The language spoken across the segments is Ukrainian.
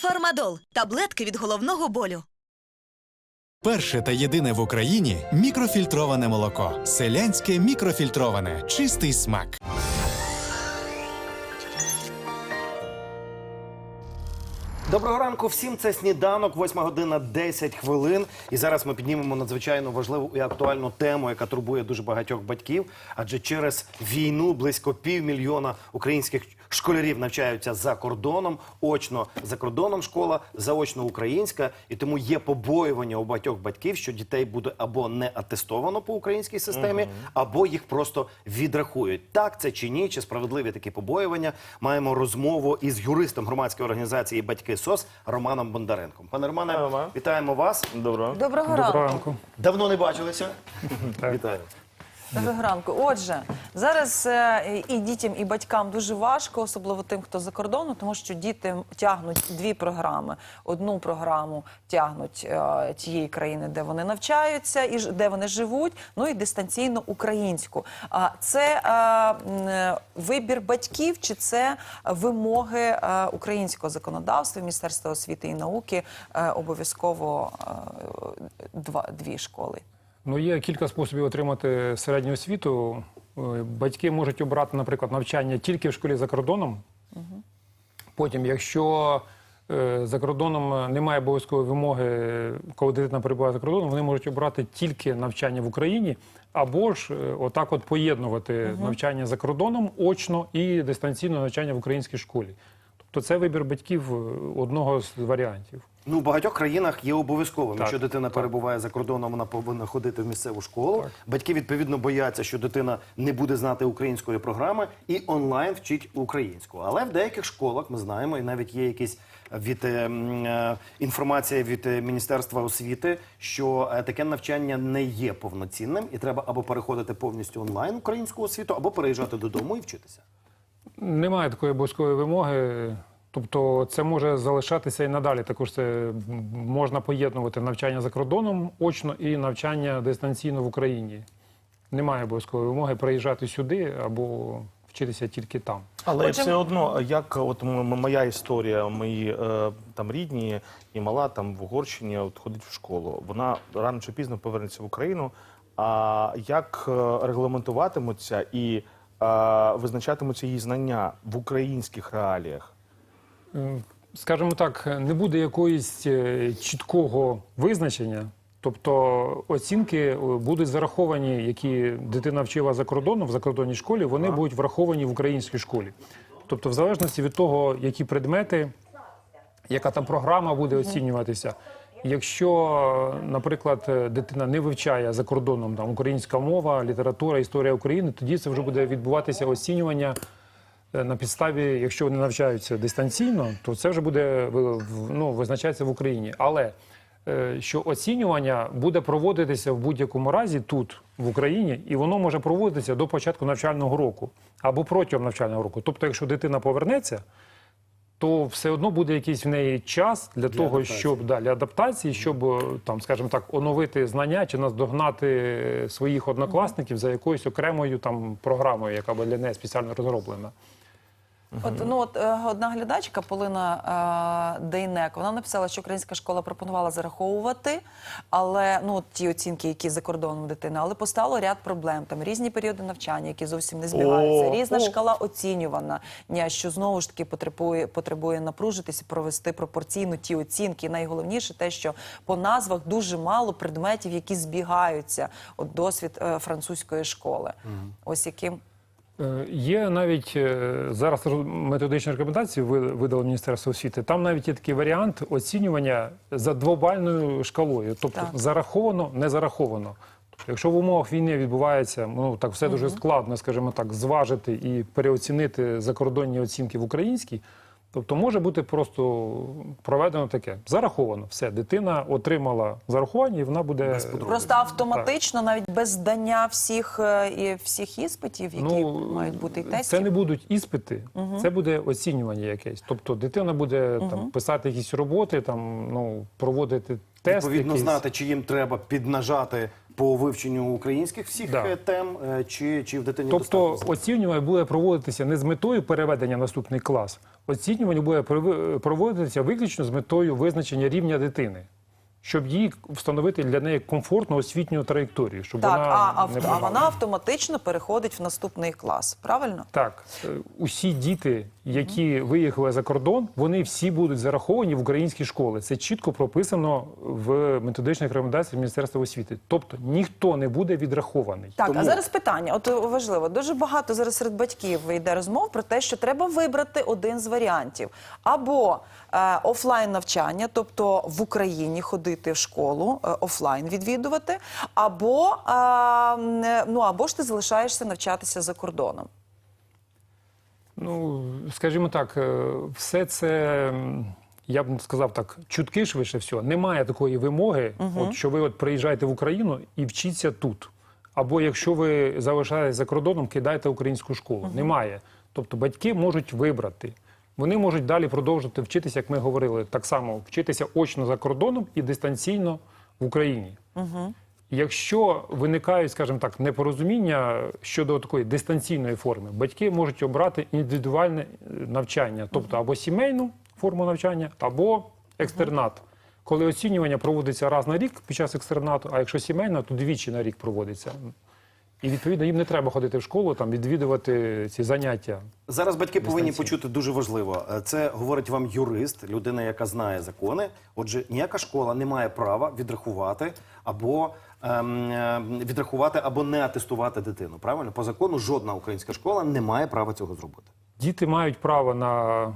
Фармадол таблетки від головного болю. Перше та єдине в Україні мікрофільтроване молоко. Селянське мікрофільтроване. Чистий смак. Доброго ранку всім. Це сніданок, 8 година 10 хвилин. І зараз ми піднімемо надзвичайно важливу і актуальну тему, яка турбує дуже багатьох батьків. Адже через війну близько півмільйона українських школярів навчаються за кордоном, очно за кордоном школа, заочно українська. І тому є побоювання у багатьох батьків, що дітей буде або не атестовано по українській системі, або їх просто відрахують. Так це чи ні? Чи справедливі такі побоювання? Маємо розмову із юристом громадської організації Батьки СОС Романом Бондаренком. Пане Романе, Рома. вітаємо вас. Доброго. Доброго ранку. Давно не бачилися. Вітаю. Доброго. Отже, зараз е, і дітям, і батькам дуже важко, особливо тим, хто за кордоном, тому що діти тягнуть дві програми. Одну програму тягнуть е, тієї країни, де вони навчаються, і ж- де вони живуть, ну і дистанційно українську. А це е, вибір батьків чи це вимоги українського законодавства, Міністерства освіти і науки обов'язково два дві школи. Ну, є кілька способів отримати середню освіту. Е, Батьки можуть обрати, наприклад, навчання тільки в школі за кордоном. Потім, якщо е, за кордоном немає обов'язкової вимоги, коли дитина перебуває за кордоном, вони можуть обрати тільки навчання в Україні, або ж е, отак от поєднувати навчання за кордоном очно і дистанційне навчання в українській школі. Тобто це вибір батьків е, одного з варіантів. Ну, в багатьох країнах є обов'язковим. Якщо дитина так. перебуває за кордоном, вона повинна ходити в місцеву школу. Так. Батьки відповідно бояться, що дитина не буде знати української програми і онлайн вчить українську. Але в деяких школах ми знаємо, і навіть є якісь від е, е, інформація від е, міністерства освіти, що е, таке навчання не є повноцінним, і треба або переходити повністю онлайн українську освіту, або переїжджати додому і вчитися. Немає такої обов'язкової вимоги. Тобто це може залишатися і надалі. Також це можна поєднувати навчання за кордоном очно і навчання дистанційно в Україні. Немає обов'язкової вимоги приїжджати сюди або вчитися тільки там. Але Отже- все одно, як от моя історія, мої е, там рідні і мала там в Угорщині от, ходить в школу. Вона рано чи пізно повернеться в Україну. А як е, регламентуватимуться і е, визначатимуться її знання в українських реаліях? Е, Скажімо так, не буде якоїсь е, чіткого визначення. Тобто оцінки е, будуть зараховані, які дитина вчила за кордоном в закордонній школі, вони будуть враховані в українській школі. Тобто, в залежності від того, які предмети, яка там програма буде оцінюватися. Якщо, наприклад, дитина не вивчає за кордоном там українська мова, література, історія України, тоді це вже буде відбуватися оцінювання на підставі, якщо вони навчаються дистанційно, то це вже буде ну, визначається в Україні. Але е, що оцінювання буде проводитися в будь-якому разі тут, в Україні, і воно може проводитися до початку навчального року або протягом навчального року. Тобто, якщо дитина повернеться, то все одно буде якийсь в неї час для, того, адаптації. щоб да, для адаптації, щоб е, там, скажімо так, оновити знання чи наздогнати е, своїх однокласників за якоюсь окремою там програмою, яка була для неї спеціально розроблена. От ну от е, одна глядачка Полина е, Дейнек, вона написала, що українська школа пропонувала зараховувати, але ну ті оцінки, які за кордоном дитини, але постало ряд проблем. Там різні періоди навчання, які зовсім не збігаються, різна о. шкала оцінювана, що знову ж таки потребує потребує напружитися, провести пропорційно ті оцінки. І найголовніше те, що по назвах дуже мало предметів, які збігаються. От досвід е, французької школи. Ось яким Є навіть е, зараз методичні рекомендації ви- видало Міністерство освіти. Там навіть є такий варіант оцінювання за двобальною шкалою, тобто Так. зараховано, не зараховано. Якщо в умовах війни відбувається, ну так все дуже складно, скажімо так, зважити і переоцінити закордонні оцінки в українській. Тобто може бути просто проведено таке. Зараховано. Все, дитина отримала зарахування, і вона буде Просто автоматично, навіть без здання всіх е, і всіх іспитів, які мають бути і тестів. Ну, Це не будуть іспити, це буде оцінювання якесь. Тобто дитина буде там писати якісь роботи, там ну проводити тест. Відповідно, якийсь. знати, чи їм треба піднажати по вивченню українських всіх Да. е, тем, е, чи, чи в дитині Тобто достатньо? оцінювання буде проводитися не з метою переведення в наступний клас. Оцінювання буде проводитися виключно з метою визначення рівня дитини, щоб їй встановити для неї комфортну освітню траєкторію. Щоб Так, вона а, не авто, а вона автоматично переходить в наступний клас. Правильно? Так, е, усі діти, які виїхали за кордон, вони всі будуть зараховані в українські школи. Це чітко прописано в методичних рекомендаціях Міністерства освіти. Тобто ніхто не буде відрахований. Так, Тому- а зараз питання. От е, важливо, дуже багато зараз серед батьків йде розмов про те, що треба вибрати один з варіантів: або е, офлайн навчання, тобто в Україні ходити в школу, е, офлайн відвідувати, або, е, ну, або ж ти залишаєшся навчатися за кордоном. Ну, скажімо так, е, все це. Я б сказав так, чутки швидше всього. Немає такої вимоги, от, що ви от приїжджаєте в Україну і вчіться тут. Або якщо ви залишаєтесь за кордоном, кидайте українську школу. Немає. Тобто батьки можуть вибрати. Вони можуть далі продовжити вчитися, як ми говорили, так само вчитися очно за кордоном і дистанційно в Україні. Якщо виникають, скажімо так, непорозуміння щодо такої дистанційної форми, батьки можуть обрати індивідуальне е, навчання, тобто або сімейну форму навчання, або екстернат. Коли оцінювання проводиться раз на рік під час екстернату, а якщо сімейна, то двічі на рік проводиться. І відповідно їм не треба ходити в школу, там відвідувати ці заняття. Зараз батьки повинні почути дуже важливо. Е, Це говорить вам юрист, людина, яка знає закони. Отже, ніяка школа не має права відрахувати або ем, е, відрахувати або не атестувати дитину. Правильно, по закону жодна українська школа не має права цього зробити. Діти мають право на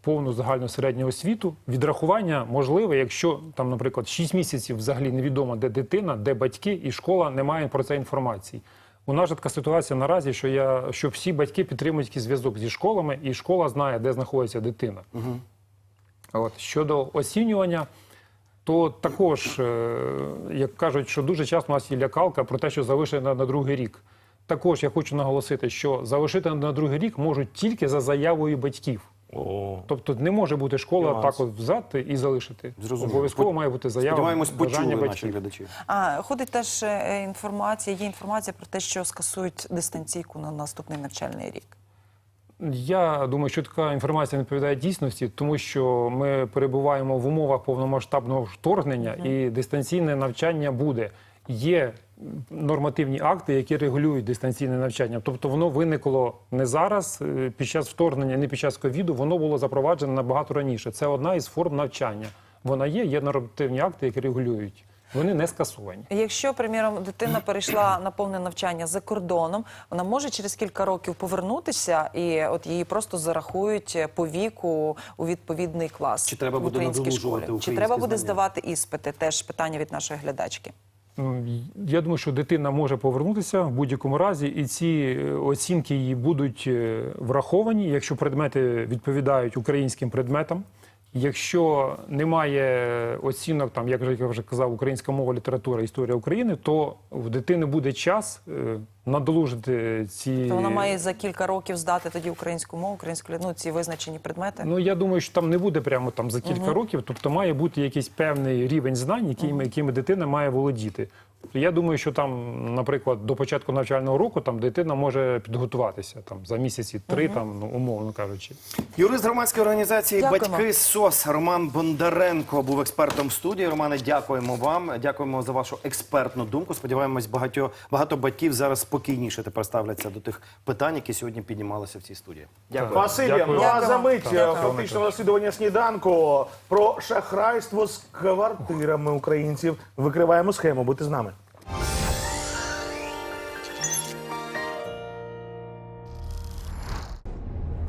повну загальну середню освіту. Відрахування можливе, якщо там, наприклад, 6 місяців взагалі невідомо, де дитина, де батьки, і школа не має про це інформації. У нас же така ситуація наразі, що я що всі батьки підтримують якийсь зв'язок зі школами, і школа знає, де знаходиться дитина. От щодо оцінювання. То також, е, як кажуть, що дуже часто у нас є лякалка про те, що залишити на, на другий рік. Також я хочу наголосити, що залишити на другий рік можуть тільки за заявою батьків. О, Тобто не може бути школа Нюанс. так от взяти і залишити. Зрозуміло. Обов'язково має бути заява Сподіваємось, бажання почули наші батьків. глядачі. А ходить теж е, інформація, є інформація про те, що скасують дистанційку на наступний навчальний рік. Я думаю, що така інформація не відповідає дійсності, тому що ми перебуваємо в умовах повномасштабного вторгнення, і дистанційне навчання буде. Є нормативні акти, які регулюють дистанційне навчання. Тобто воно виникло не зараз, е, під час вторгнення, не під час ковіду, воно було запроваджено набагато раніше. Це одна із форм навчання. Вона є, є нормативні акти, які регулюють. Вони не скасовані. Якщо, приміром, дитина перейшла на повне навчання за кордоном, вона може через кілька років повернутися, і от її просто зарахують по віку у відповідний клас Чи треба в буде українській надолужувати школі. Чи українські треба буде знання? здавати іспити? Теж питання від нашої глядачки. Я думаю, що дитина може повернутися в будь-якому разі, і ці е, оцінки її будуть е, враховані, якщо предмети відповідають українським предметам. Якщо немає оцінок, там як я вже казав, українська мова, література, історія України, то в дитини буде час е, надолужити ці То вона має за кілька років здати тоді українську мову, українську ну, ці визначені предмети. Ну я думаю, що там не буде прямо там за кілька років, тобто має бути якийсь певний рівень знань, якими, якими дитина має володіти. Я думаю, що там, наприклад, до початку навчального року там дитина може підготуватися там за місяці три, там ну умовно кажучи. Юрист громадської організації Дякуємо. Батьки СОС Роман Бондаренко був експертом студії. Романе, дякуємо вам. Дякуємо за вашу експертну думку. Сподіваємось, багато, багато батьків зараз спокійніше тепер ставляться до тих питань, які сьогодні піднімалися в цій студії. Дякую. Дякую. Ну а за мить Дякую. е, фактично розслідування сніданку про шахрайство з квартирами українців. Викриваємо схему. Будьте з нами.